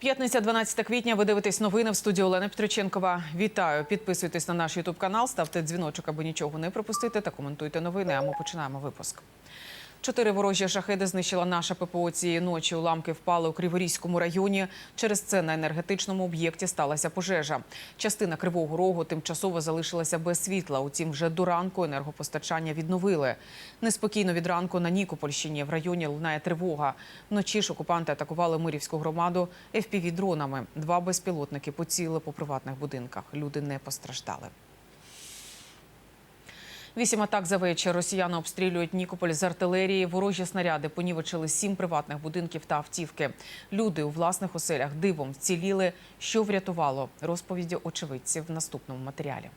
П'ятниця, 12 квітня. Ви дивитесь новини в студії Олена Петриченкова. Вітаю! Підписуйтесь на наш Ютуб канал, ставте дзвіночок, аби нічого не пропустити, та коментуйте новини. А ми починаємо випуск. Чотири ворожі шахеди знищила наша ППО цієї ночі. Уламки впали у Криворізькому районі. Через це на енергетичному об'єкті сталася пожежа. Частина Кривого Рогу тимчасово залишилася без світла. Утім, вже до ранку енергопостачання відновили. Неспокійно від ранку на Нікопольщині в районі лунає тривога. Вночі ж окупанти атакували Мирівську громаду FPV-дронами. Два безпілотники поцілили по приватних будинках. Люди не постраждали. Вісім атак за вечір. Росіяни обстрілюють Нікополь з артилерії. Ворожі снаряди понівечили сім приватних будинків та автівки. Люди у власних оселях дивом вціліли. Що врятувало? Розповіді очевидців в наступному матеріалі.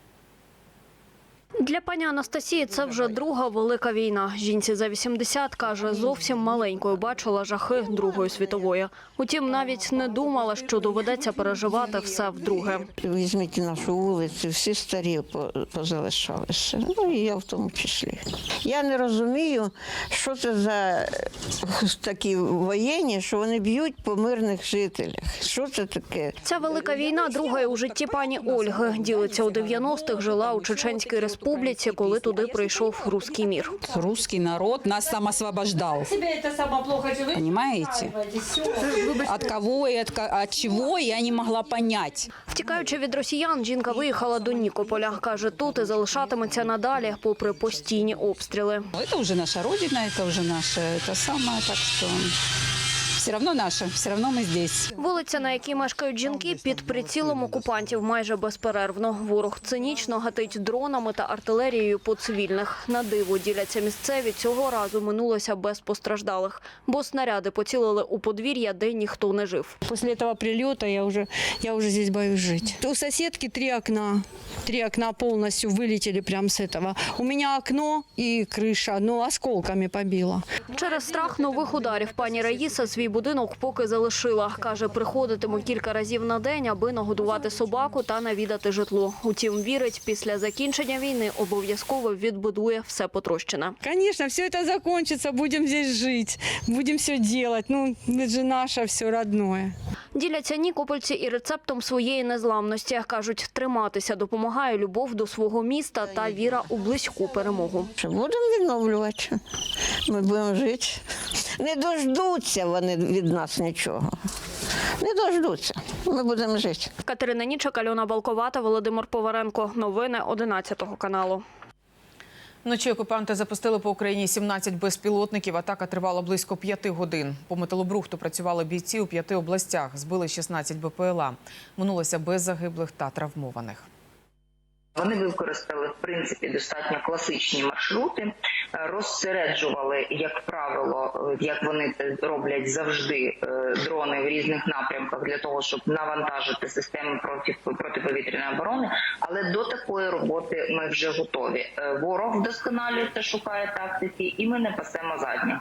Для пані Анастасії це вже друга велика війна. Жінці за 80, каже, зовсім маленькою бачила жахи Другої світової. Утім, навіть не думала, що доведеться переживати все вдруге. Візьміть нашу вулицю, всі старі по- позалишалися. Ну і я в тому числі. Я не розумію, що це за е, такі воєнні, що вони б'ють по мирних жителях. Що це таке? Ця велика війна друга у житті пані Ольги. Ділиться у 90-х, жила у Чеченській республіці, коли туди прийшов руський мір. Русский народ нас там освобождал. Себе это самое плохо живет. Понимаете? От кого и от, ко- от чего я не могла понять. Втікаючи від росіян, жінка виїхала до Нікополя. Каже, тут і залишатиметься надалі, попри постійні обстріли. Ну, Это уже наша родина, это уже наше, это самое, так что все равно наше, все равно мы здесь. Вулиця, на якій мешкають жінки, під прицілом окупантів майже безперервно. Ворог цинічно гатить дронами та артилерією по цивільних. На диво діляться місцеві. Цього разу минулося без постраждалих, бо снаряди поцілили у подвір'я, де ніхто не жив. После этого прилета я уже, я уже здесь боюсь жить. У соседки три окна. Три окна полностью вылетели прямо с этого. У меня окно и крыша, ну, осколками побило. Через страх нових ударів пані Раїса свій будинок поки залишила. Каже, приходитиме кілька разів на день, аби нагодувати собаку та навідати житло. Утім, вірить, після закінчення війни обов'язково відбудує все потрощене. Конечно, все это закончится, будем здесь жить, будем все делать. Ну, это же наше все родное. Діляться нікопольці і рецептом своєї незламності. Кажуть, триматися допомагає любов до свого міста та віра у близьку перемогу. Будемо відновлювати? Ми будемо жити. Не дождуться вони від нас нічого. Не дождуться. Ми будемо жити. Катерина Нічак, Альона Балковата, Володимир Поваренко. Новини 11 каналу. Вночі окупанти запустили по Україні 17 безпілотників. Атака тривала близько п'яти годин. По металобрухту працювали бійці у п'яти областях. Збили 16 БПЛА. Минулося без загиблих та травмованих. Вони використали в принципі достатньо класичні маршрути, е, розсереджували, як правило, е, як вони це роблять завжди е, дрони в різних напрямках для того, щоб навантажити системи проти протиповітряної оборони. Але до такої роботи ми вже готові. Ворог вдосконалюється, шукає тактики, і ми не пасемо задніх.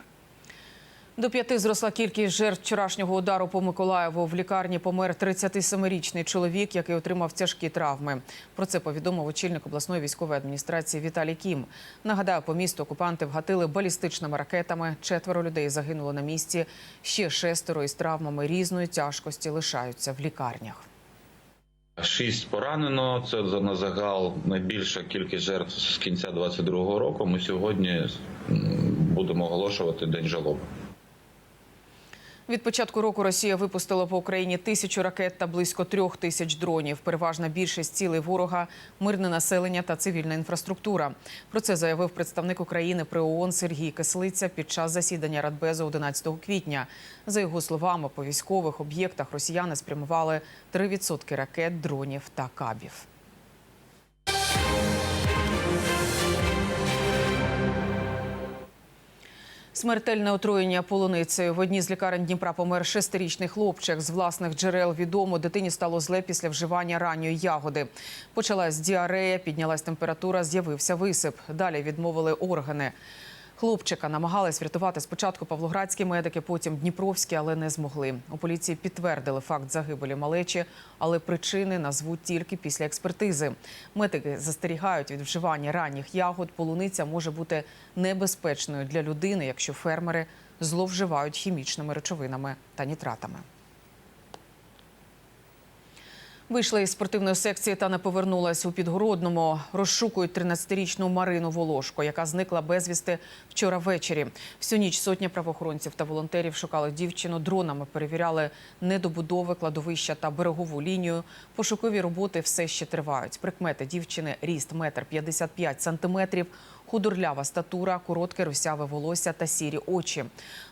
До п'яти зросла кількість жертв вчорашнього удару по Миколаєву. В лікарні помер 37-річний чоловік, який отримав тяжкі травми. Про це повідомив очільник обласної військової адміністрації Віталій Кім. Нагадаю, по місту окупанти вгатили балістичними ракетами. Четверо людей загинуло на місці. Ще шестеро із травмами різної тяжкості лишаються в лікарнях. Шість поранено. Це на загал найбільша кількість жертв з кінця 22-го року. Ми сьогодні будемо оголошувати день жалоби. Від початку року Росія випустила по Україні тисячу ракет та близько трьох тисяч дронів. Переважна більшість цілей ворога мирне населення та цивільна інфраструктура. Про це заявив представник України при ООН Сергій Кислиця під час засідання Радбезу 11 квітня. За його словами, по військових об'єктах росіяни спрямували 3% ракет, дронів та кабів. Смертельне отруєння полуницею. В одній з лікарень Дніпра помер шестирічний хлопчик. З власних джерел відомо, дитині стало зле після вживання ранньої ягоди. Почалась діарея, піднялась температура, з'явився висип. Далі відмовили органи. Хлопчика намагались врятувати спочатку павлоградські медики, потім дніпровські, але не змогли. У поліції підтвердили факт загибелі малечі, але причини назвуть тільки після експертизи. Медики застерігають від вживання ранніх ягод. Полуниця може бути небезпечною для людини, якщо фермери зловживають хімічними речовинами та нітратами. Вийшла із спортивної секції та не повернулась у Підгородному. Розшукують 13-річну Марину Волошко, яка зникла безвісти вчора ввечері. Всю ніч сотня правоохоронців та волонтерів шукали дівчину. Дронами перевіряли недобудови, кладовища та берегову лінію. Пошукові роботи все ще тривають. Прикмети дівчини – ріст метр 55 сантиметрів, худорлява статура, коротке русяве волосся та сірі очі.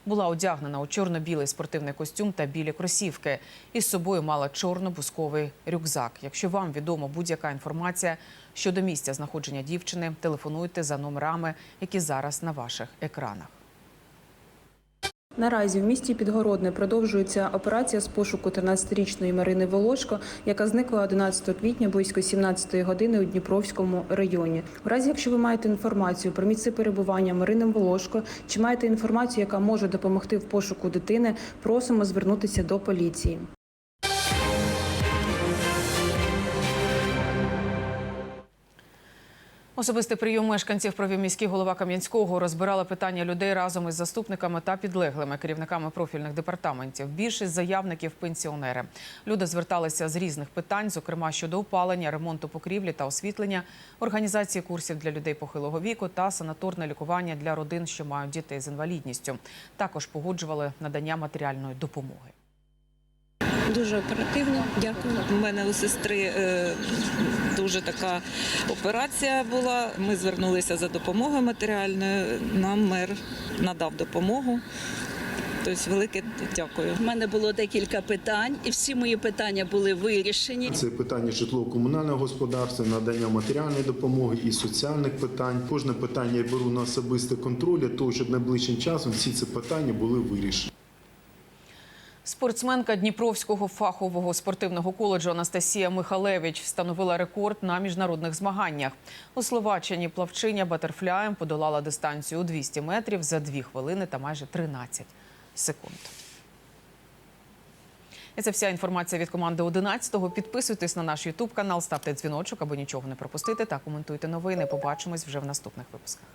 Була одягнена у чорно-білий спортивний костюм та білі кросівки. Із собою мала чорно-бусковий рюкзак. Якщо вам відома будь-яка інформація щодо місця знаходження дівчини, телефонуйте за номерами, які зараз на ваших екранах. Наразі в місті Підгородне продовжується операція з пошуку 13-річної Марини Волошко, яка зникла 11 квітня близько 17 години у Дніпровському районі. В разі, якщо ви маєте інформацію про місце перебування Марини Волошко, чи маєте інформацію, яка може допомогти в пошуку дитини, просимо звернутися до поліції. Особистий прийом мешканців провів міський голова Кам'янського. Розбирали питання людей разом із заступниками та підлеглими керівниками профільних департаментів. Більшість заявників пенсіонери. Люди зверталися з різних питань, зокрема щодо опалення, ремонту покрівлі та освітлення, організації курсів для людей похилого віку та санаторне лікування для родин, що мають дітей з інвалідністю. Також погоджували надання матеріальної допомоги. Дуже оперативно, дякую. У мене у сестри е, дуже така операція була. Ми звернулися за допомогою матеріальною. Нам мер надав допомогу. Тобто, велике дякую. У мене було декілька питань, і всі мої питання були вирішені. Це питання житлово-комунального господарства, надання матеріальної допомоги і соціальних питань. Кожне питання я беру на особистий контроль для того, щоб найближчим часом всі ці питання були вирішені. Спортсменка Дніпровського фахового спортивного коледжу Анастасія Михалевич встановила рекорд на міжнародних змаганнях. У Словаччині плавчиня батерфляєм подолала дистанцію у 200 метрів за 2 хвилини та майже 13 секунд. І це вся інформація від команди 11-го. Підписуйтесь на наш Ютуб канал, ставте дзвіночок, аби нічого не пропустити та коментуйте новини. Побачимось вже в наступних випусках.